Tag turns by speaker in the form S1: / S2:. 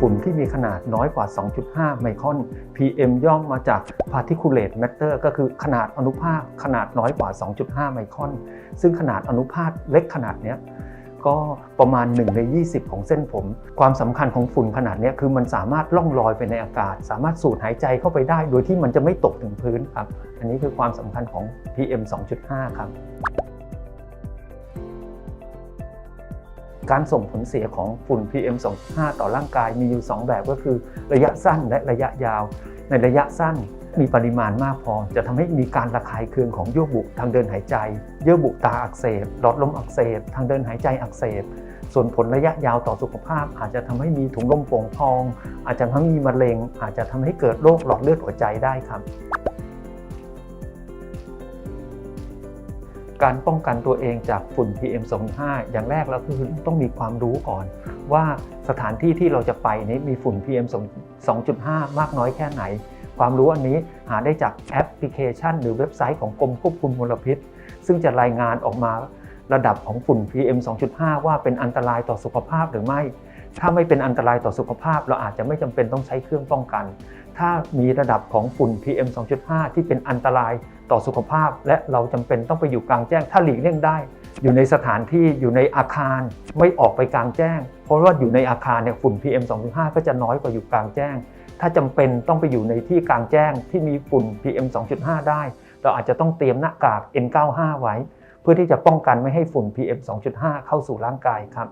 S1: ฝุ่นที่มีขนาดน้อยกว่า 2.5 ไมครอน PM ย่อมมาจาก particulate matter ก็คือขนาดอนุภาคขนาดน้อยกว่า 2.5 ไมครอน ซึ่งขนาดอนุภาคเล็กขนาดนี้ก็ประมาณ 1 ใน 20 ของเส้นผม ความสำคัญของฝุ่นขนาดนี้คือมันสามารถล่องลอยไปในอากาศ สามารถสูดหายใจเข้าไปได้ โดยที่มันจะไม่ตกถึงพื้นครับ อันนี้คือความสำคัญของ PM 2.5 ครับ การส่งผลเสียของฝุ่น PM 2.5 ต่อร่างกายมีอยู่ 2 แบบก็คือ ระยะสั้นและระยะยาว ในระยะสั้นมีปริมาณมากพอ จะทำให้มีการระคายเคืองของเยื่อบุทางเดินหายใจ เยื่อบุตาอักเสบหลอดลมอักเสบ ทางเดินหายใจอักเสบ ส่วนผลระยะยาวต่อสุขภาพ อาจจะทำให้มีถุงลมโป่งพอง อาจจะทำให้มีมะเร็ง อาจจะทำให้เกิดโรคหลอดเลือดหัวใจได้ครับ การป้องกันตัวเองจากฝุ่น PM 2.5 อย่างแรกแล้วคือต้องมีความรู้ก่อน ว่าสถานที่ที่เราจะไปนี้มีฝุ่น PM 2.5 มากน้อยแค่ไหน ความรู้อันนี้หาได้จากแอปพลิเคชัน หรือเว็บไซต์ของกรมควบคุมมลพิษ ซึ่งจะรายงานออกมาระดับของฝุ่น PM 2.5 ว่าเป็นอันตรายต่อสุขภาพหรือไม่ ถ้าไม่เป็นอันตรายต่อสุขภาพ เราอาจจะไม่จำเป็นต้องใช้เครื่องป้องกัน ถ้ามีระดับของฝุ่น PM 2.5 ที่เป็นอันตรายต่อสุขภาพ และเราจำเป็นต้องไปอยู่กลางแจ้ง ถ้าหลีกเลี่ยงได้ อยู่ในสถานที่อยู่ในอาคารไม่ออกไปกลางแจ้ง เพราะว่าอยู่ในอาคารเนี่ยฝุ่น PM 2.5 ก็จะน้อยกว่าอยู่กลางแจ้ง ถ้าจำเป็นต้องไปอยู่ในที่กลางแจ้งที่มีฝุ่น PM 2.5 ได้ เราอาจจะต้องเตรียมหน้ากาก N95 ไว้ เพื่อที่จะป้องกันไม่ให้ฝุ่น PM 2.5 เข้าสู่ร่างกายครับ